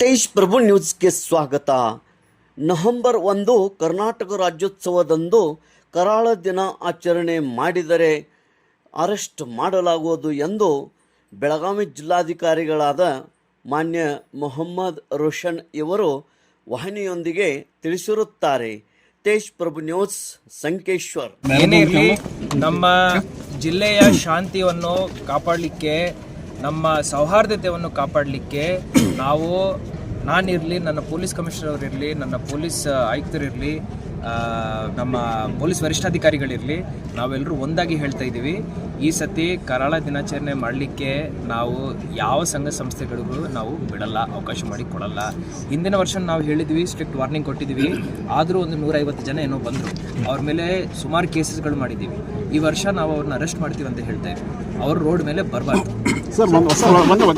ತೇಜ್ ಪ್ರಭು ನ್ಯೂಸ್ಗೆ ಸ್ವಾಗತ. ನವೆಂಬರ್ ಒಂದು ಕರ್ನಾಟಕ ರಾಜ್ಯೋತ್ಸವದಂದು ಕರಾಳ ದಿನ ಆಚರಣೆ ಮಾಡಿದರೆ ಅರೆಸ್ಟ್ ಮಾಡಲಾಗುವುದು ಎಂದು ಬೆಳಗಾವಿ ಜಿಲ್ಲಾಧಿಕಾರಿಗಳಾದ ಮಾನ್ಯ ಮೊಹಮ್ಮದ್ ರೋಷನ್ ಇವರು ವಾಹಿನಿಯೊಂದಿಗೆ ತಿಳಿಸಿರುತ್ತಾರೆ. ತೇಜ್ ಪ್ರಭು ನ್ಯೂಸ್ ಸಂಕೇಶ್ವರ್. ಏನೇ ಇರಲಿ ನಮ್ಮ ಜಿಲ್ಲೆಯ ಶಾಂತಿಯನ್ನು ಕಾಪಾಡಲಿಕ್ಕೆ ನಮ್ಮ ಸೌಹಾರ್ದತೆಯನ್ನು ಕಾಪಾಡಲಿಕ್ಕೆ ನಾವು, ನಾನಿರಲಿ, ನನ್ನ ಪೊಲೀಸ್ ಕಮಿಷನರ್ ಇರಲಿ ನನ್ನ ಪೊಲೀಸ್ ಆಯುಕ್ತರಿರಲಿ ನಮ್ಮ ಪೊಲೀಸ್ ವರಿಷ್ಠಾಧಿಕಾರಿಗಳಿರಲಿ, ನಾವೆಲ್ಲರೂ ಒಂದಾಗಿ ಹೇಳ್ತಾ ಇದ್ದೀವಿ. ಈ ಸತಿ ಕರಾಳ ದಿನಾಚರಣೆ ಮಾಡಲಿಕ್ಕೆ ನಾವು ಯಾವ ಸಂಘ ಸಂಸ್ಥೆಗಳಿಗೂ ನಾವು ಬಿಡಲ್ಲ, ಅವಕಾಶ ಮಾಡಿ ಕೊಡಲ್ಲ. ಹಿಂದಿನ ವರ್ಷ ನಾವು ಹೇಳಿದ್ವಿ ಸ್ಟ್ರಿಕ್ಟ್ ವಾರ್ನಿಂಗ್ ಕೊಟ್ಟಿದ್ವಿ. ಆದರೂ ಒಂದು ನೂರೈವತ್ತು ಜನ ಏನೋ ಬಂದರು. ಅವ್ರ ಮೇಲೆ ಸುಮಾರು ಕೇಸಸ್ಗಳು ಮಾಡಿದ್ದೀವಿ. ಈ ವರ್ಷ ನಾವು ಅವ್ರನ್ನ ಅರೆಸ್ಟ್ ಮಾಡ್ತೀವಿ ಅಂತ ಹೇಳ್ತಾ ಇದ್ವಿ. ಅವ್ರು ರೋಡ್ ಮೇಲೆ ಬರಬಾರ್ದು.